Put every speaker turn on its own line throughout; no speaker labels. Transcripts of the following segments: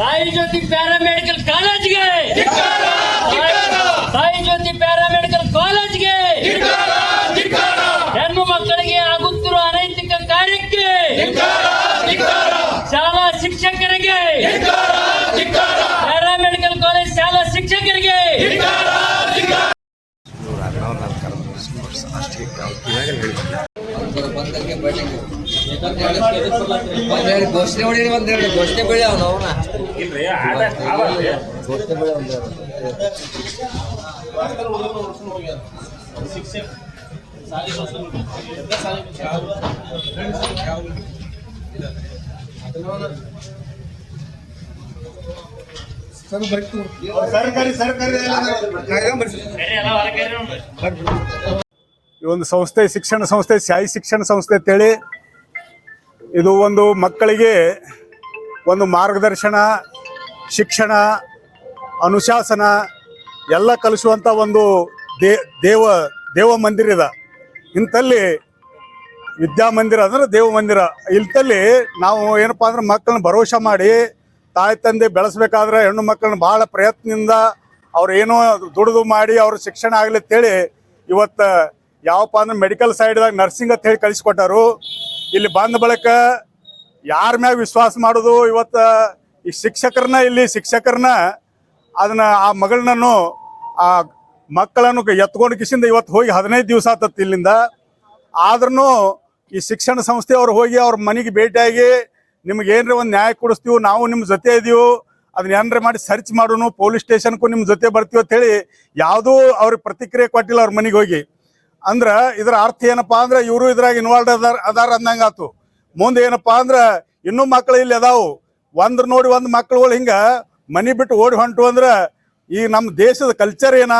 ಸಾಯಿ ಜ್ಯೋತಿ paramedical ಕಾಲೇಜ್ಗೆ! ಸಾಯಿ ಜ್ಯೋತಿ paramedical ಕಾಲೇಜ್ಗೆ! ಹೆಣ್ಣು ಮಕ್ಕಳಿಗೆ ಆಗುತ್ತಿರುವ ಅನೈತಿಕ ಕಾರ್ಯಕ್ಕೆ! ಶಾಲಾ ಶಿಕ್ಷಕರಿಗೆ! ಪ್ಯಾರಾಮೆಡಿಕಲ್ ಕಾಲೇಜ್ ಶಾಲಾ ಶಿಕ್ಷಕರಿಗೆ!
ಘೋಷಣೆ ಹೊಡಿ ಒಂದೆರಡು ಘೋಷಣೆ ಬೆಳಿ ಅವನು ಅವನ.
ಈ ಒಂದು ಸಂಸ್ಥೆ ಶಿಕ್ಷಣ ಸಂಸ್ಥೆ ಶಾಯಿ ಶಿಕ್ಷಣ ಸಂಸ್ಥೆ ಅಂತೇಳಿ ಇದು ಒಂದು ಮಕ್ಕಳಿಗೆ ಒಂದು ಮಾರ್ಗದರ್ಶನ, ಶಿಕ್ಷಣ, ಅನುಶಾಸನ ಎಲ್ಲ ಕಲಿಸುವಂಥ ಒಂದು ದೇ, ದೇವ ದೇವ ಮಂದಿರ ಇದೆ. ಇಂಥಲ್ಲಿ ವಿದ್ಯಾಮಂದಿರ ಅಂದ್ರೆ ದೇವ ಮಂದಿರ. ಇಂಥಲ್ಲಿ ನಾವು ಏನಪ್ಪಾ ಅಂದ್ರೆ ಮಕ್ಕಳನ್ನ ಭರವಸೆ ಮಾಡಿ ತಾಯಿ, ತಂದೆ ಬೆಳೆಸ್ಬೇಕಾದ್ರೆ ಹೆಣ್ಣು ಮಕ್ಕಳನ್ನ ಭಾಳ ಪ್ರಯತ್ನದಿಂದ ಅವ್ರೇನೋ ದುಡಿದು ಮಾಡಿ ಅವ್ರ ಶಿಕ್ಷಣ ಆಗಲಿ ಅಂತೇಳಿ ಇವತ್ತು ಯಾವಪ್ಪ ಅಂದ್ರೆ ಮೆಡಿಕಲ್ ಸೈಡ್ದಾಗ ನರ್ಸಿಂಗ್ ಅಂತ ಹೇಳಿ ಕಳಿಸ್ಕೊಟ್ಟಾರು. ಇಲ್ಲಿ ಬಂದ ಬಳಿಕ ಯಾರ ಮ್ಯಾಗ ವಿಶ್ವಾಸ ಮಾಡೋದು? ಇವತ್ತು ಈ ಶಿಕ್ಷಕರನ್ನ ಇಲ್ಲಿ ಶಿಕ್ಷಕರನ್ನ ಅದನ್ನ ಆ ಮಗಳನ್ನೂ ಆ ಮಕ್ಕಳನ್ನು ಎತ್ಕೊಂಡು ಕಿಸಿಂದ ಇವತ್ತು ಹೋಗಿ ಹದಿನೈದು ದಿವಸ ಆತತ್ ಇಲ್ಲಿಂದ. ಆದ್ರೂ ಈ ಶಿಕ್ಷಣ ಸಂಸ್ಥೆ ಅವ್ರು ಹೋಗಿ ಅವ್ರ ಮನೆಗೆ ಭೇಟಿಯಾಗಿ ನಿಮ್ಗೆ ಏನ್ರಿ ಒಂದು ನ್ಯಾಯ ಕೊಡಿಸ್ತೀವಿ, ನಾವು ನಿಮ್ಮ ಜೊತೆ ಇದೀವಿ, ಅದನ್ನ ಏನ್ರಿ ಮಾಡಿ ಸರ್ಚ್ ಮಾಡೋನು, ಪೊಲೀಸ್ ಸ್ಟೇಷನ್ಗೂ ನಿಮ್ಮ ಜೊತೆ ಬರ್ತೀವಿ ಅಂತ ಹೇಳಿ ಯಾವುದೂ ಅವ್ರಿಗೆ ಪ್ರತಿಕ್ರಿಯೆ ಕೊಟ್ಟಿಲ್ಲ ಅವ್ರ ಮನೆಗೆ ಹೋಗಿ. ಅಂದ್ರ ಇದರ ಅರ್ಥ ಏನಪ್ಪಾ ಅಂದ್ರೆ ಇವರು ಇದ್ರಾಗ ಇನ್ವಾಲ್ವ್ ಅದಾರ ಅದಾರ ಅಂದಂಗ ಆತು ಮುಂದೆ ಏನಪ್ಪಾ ಅಂದ್ರೆ ಇನ್ನೂ ಮಕ್ಕಳು ಇಲ್ಲಿ ಅದಾವು. ಒಂದ್ರ ನೋಡಿ ಒಂದ್ ಮಕ್ಕಳುಗಳು ಹಿಂಗ ಮನಿ ಬಿಟ್ಟು ಓಡಿ ಹೊಂಟು ಅಂದ್ರೆ ಈ ನಮ್ಮ ದೇಶದ ಕಲ್ಚರ್ ಏನ?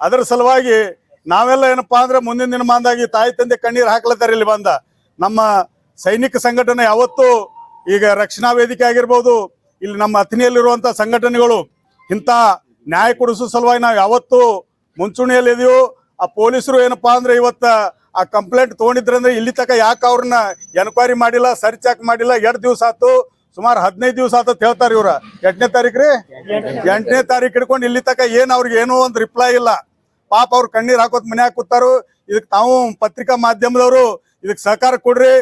ಅದರ ಸಲುವಾಗಿ ನಾವೆಲ್ಲ ಏನಪ್ಪಾ ಅಂದ್ರೆ ಮುಂದಿನ ದಿನಮಾನದಾಗಿ ತಾಯಿ ತಂದೆ ಕಣ್ಣೀರು ಹಾಕ್ಲತ್ತಾರ ಇಲ್ಲಿ ಬಂದ. ನಮ್ಮ ಸೈನಿಕ ಸಂಘಟನೆ ಯಾವತ್ತು ಈಗ ರಕ್ಷಣಾ ವೇದಿಕೆ ಆಗಿರ್ಬೋದು, ಇಲ್ಲಿ ನಮ್ಮ ಅಥಣಿಯಲ್ಲಿರುವಂತ ಸಂಘಟನೆಗಳು, ಇಂಥ ನ್ಯಾಯ ಕೊಡಿಸೋ ಸಲುವಾಗಿ ನಾವು ಯಾವತ್ತು ಮುಂಚೂಣಿಯಲ್ಲಿ ಇದೆಯೋ ಆ ಪೊಲೀಸರು ಏನಪ್ಪಾ ಅಂದ್ರೆ ಇವತ್ತ ಆ ಕಂಪ್ಲೇಂಟ್ ತಗೊಂಡಿದ್ರಂದ್ರೆ ಇಲ್ಲಿ ತಕ ಯಾಕೆ ಅವ್ರನ್ನ ಎನ್ಕ್ವೈರಿ ಮಾಡಿಲ್ಲ ಸರ್ಚ್ ಚೆಕ್ ಮಾಡಿಲ್ಲ? ಎರಡು ದಿವಸ ಆತು ಸುಮಾರು ಹದಿನೈದು ದಿವಸ ಆತ ಹೇಳ್ತಾರೆ ಇವ್ರ. ಎಂಟನೇ ತಾರೀಕು ರೀ ಎಂಟನೇ ತಾರೀಕು ಹಿಡ್ಕೊಂಡು ಇಲ್ಲಿ ತಕ ಏನ್ ಅವ್ರಿಗೆ ಏನೋ ಒಂದು ರಿಪ್ಲೈ ಇಲ್ಲ. ಪಾಪ ಅವ್ರು ಕಣ್ಣೀರ್ ಹಾಕೋತ್ ಮನ್ಯಾಗ ಕೂತಾರು. ಇದಕ್ಕೆ ತಾವು ಪತ್ರಿಕಾ ಮಾಧ್ಯಮದವರು ಇದಕ್ಕೆ ಸಹಕಾರ ಕೊಡ್ರಿ.